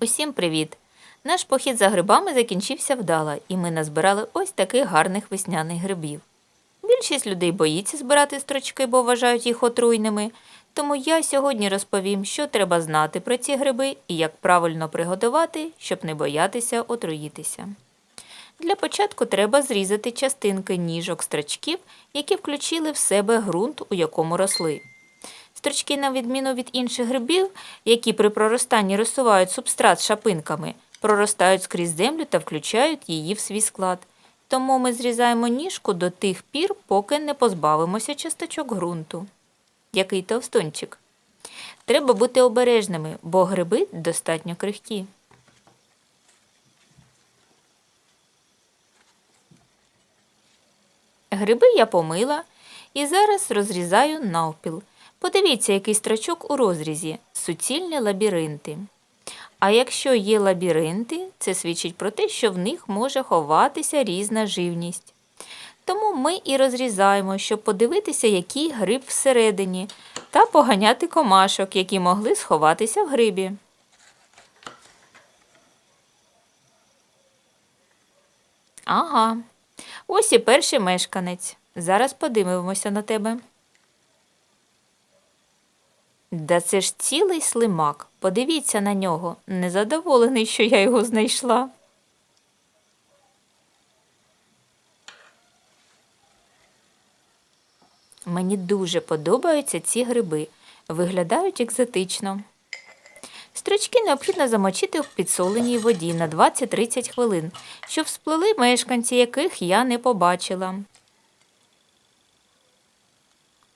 Усім привіт! Наш похід за грибами закінчився вдало, і ми назбирали ось таких гарних весняних грибів. Більшість людей боїться збирати строчки, бо вважають їх отруйними. Тому я сьогодні розповім, що треба знати про ці гриби і як правильно приготувати, щоб не боятися отруїтися. Для початку треба зрізати частинки ніжок строчків, які включили в себе ґрунт, у якому росли. Строчки, на відміну від інших грибів, які при проростанні розсувають субстрат шапинками, проростають скрізь землю та включають її в свій склад. Тому ми зрізаємо ніжку до тих пір, поки не позбавимося часточок ґрунту. Який товстунчик. Треба бути обережними, бо гриби достатньо крихкі. Гриби я помила і зараз розрізаю навпіл. Подивіться, який строчок у розрізі суцільні лабіринти. А якщо є лабіринти, це свідчить про те, що в них може ховатися різна живність. Тому ми і розрізаємо, щоб подивитися, який гриб всередині, та поганяти комашок, які могли сховатися в грибі. Ага, ось і перший мешканець. Зараз подивимося на тебе. Да це ж цілий слимак. Подивіться на нього. Незадоволений, що я його знайшла. Мені дуже подобаються ці гриби. Виглядають екзотично. Строчки необхідно замочити в підсоленій воді на 20-30 хвилин, щоб всплили мешканці, яких я не побачила.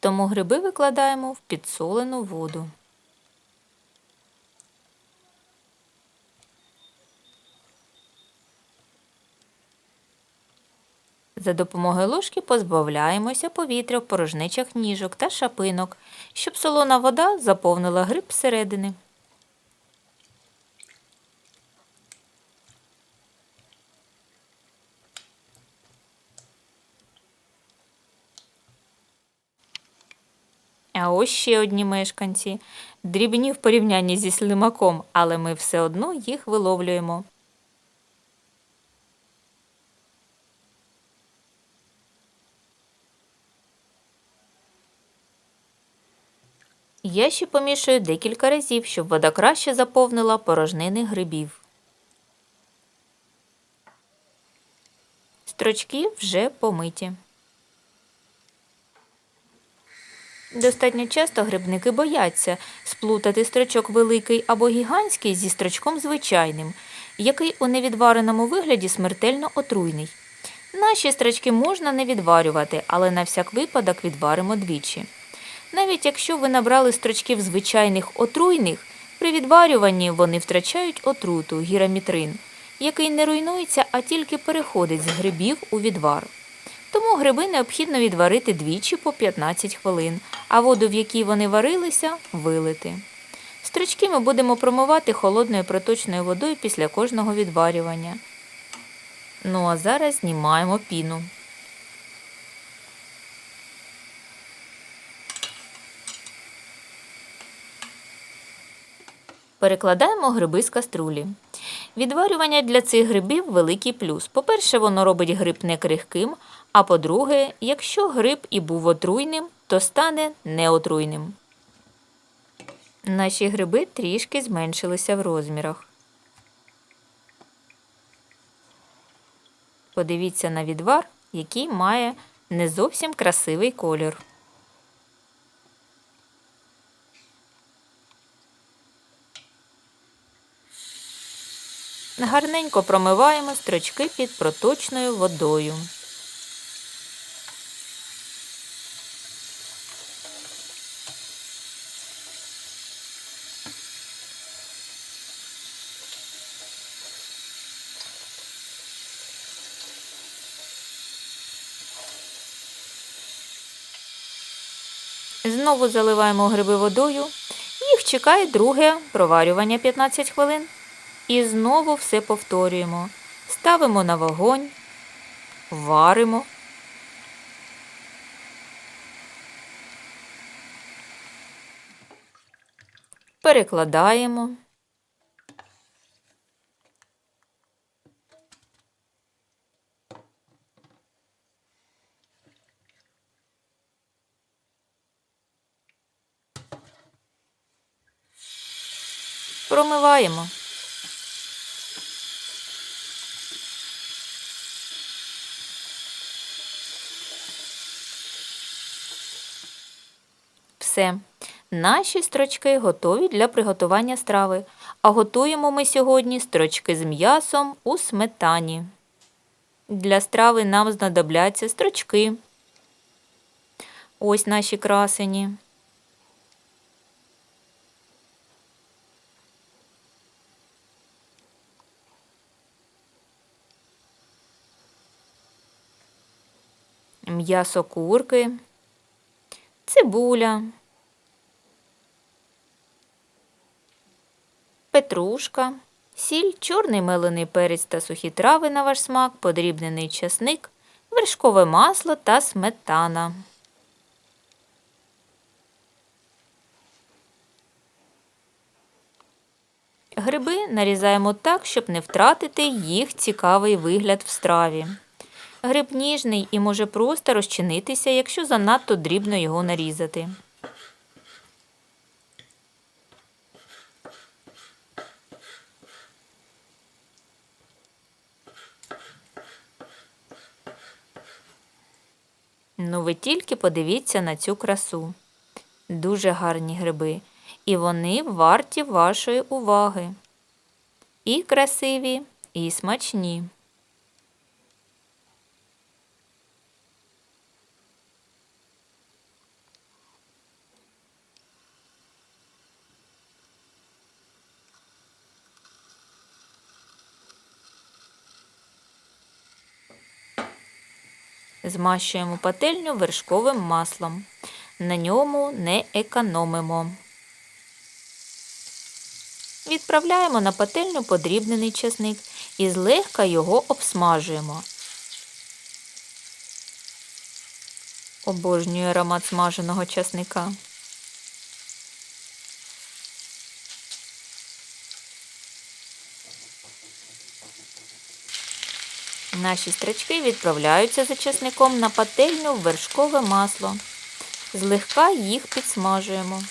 Тому гриби викладаємо в підсолену воду. За допомогою ложки позбавляємося повітря в порожничах ніжок та шапинок, щоб солона вода заповнила гриб зсередини. А ось ще одні мешканці. Дрібні в порівнянні зі слимаком, але ми все одно їх виловлюємо. Я ще помішую декілька разів, щоб вода краще заповнила порожнини грибів. Строчки вже помиті. Достатньо часто грибники бояться сплутати строчок великий або гігантський зі строчком звичайним, який у невідвареному вигляді смертельно отруйний. Наші строчки можна не відварювати, але на всяк випадок відваримо двічі. Навіть якщо ви набрали строчків звичайних отруйних, при відварюванні вони втрачають отруту гірамітрин, який не руйнується, а тільки переходить з грибів у відвар. Гриби необхідно відварити двічі по 15 хвилин, а воду, в якій вони варилися, вилити. Стручки ми будемо промивати холодною проточною водою після кожного відварювання. Ну а зараз знімаємо піну. Перекладаємо гриби з каструлі. Відварювання для цих грибів великий плюс. По-перше, воно робить гриб не крихким, а по-друге, якщо гриб і був отруйним, то стане неотруйним. Наші гриби трішки зменшилися в розмірах. Подивіться на відвар, який має не зовсім красивий колір. Гарненько промиваємо строчки під проточною водою. Знову заливаємо гриби водою. Їх чекає друге проварювання 15 хвилин. І знову все повторюємо. Ставимо на вогонь, варимо. Перекладаємо. Промиваємо. Все. Наші строчки готові для приготування страви. А готуємо ми сьогодні строчки з м'ясом у сметані. Для страви нам знадобляться строчки. Ось наші красені. М'ясо курки, цибуля, петрушка, сіль, чорний мелений перець та сухі трави на ваш смак, подрібнений часник, вершкове масло та сметана. Гриби нарізаємо так, щоб не втратити їх цікавий вигляд в страві. Гриб ніжний і може просто розчинитися, якщо занадто дрібно його нарізати. Ну, ви тільки подивіться на цю красу. Дуже гарні гриби, і вони варті вашої уваги. І красиві, і смачні. Змащуємо пательню вершковим маслом. На ньому не економимо. Відправляємо на пательню подрібнений чесник і злегка його обсмажуємо. Обожнюю аромат смаженого часника. Наші стрічки відправляються за часником на пательню в вершкове масло. Злегка їх підсмажуємо.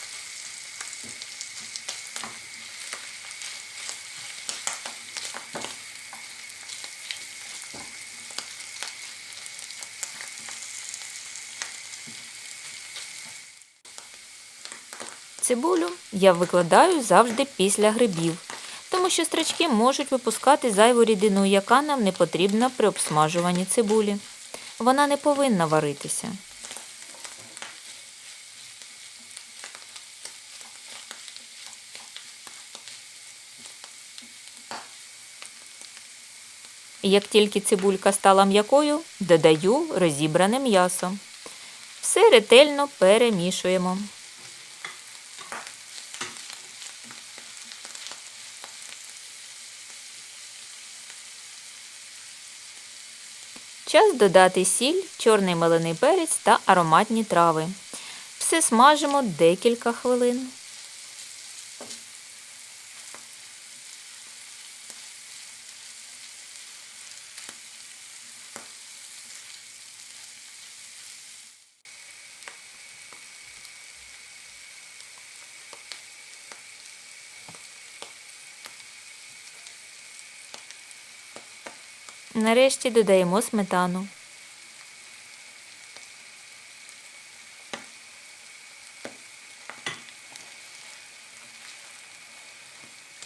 Цибулю я викладаю завжди після грибів, що стрічки можуть випускати зайву рідину, яка нам не потрібна при обсмажуванні цибулі. Вона не повинна варитися. Як тільки цибулька стала м'якою, додаю розібране м'ясо. Все ретельно перемішуємо. Час додати сіль, чорний мелений перець та ароматні трави. Все смажимо декілька хвилин. Нарешті додаємо сметану.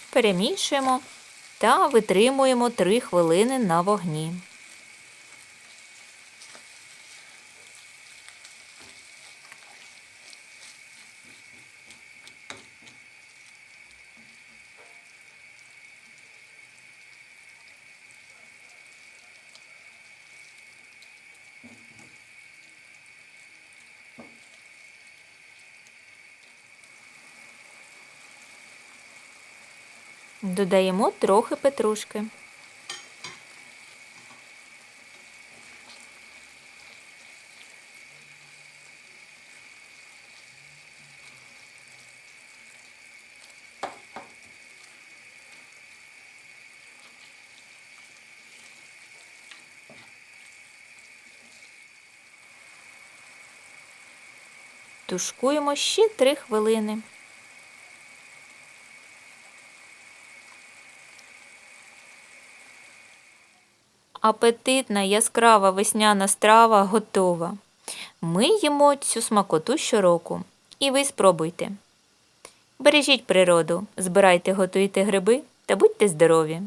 Перемішуємо та витримуємо 3 хвилини на вогні. Додаємо трохи петрушки. Тушкуємо ще 3 хвилини. Апетитна яскрава весняна страва готова. Ми їмо цю смакоту щороку. І ви спробуйте. Бережіть природу, збирайте, готуйте гриби та будьте здорові!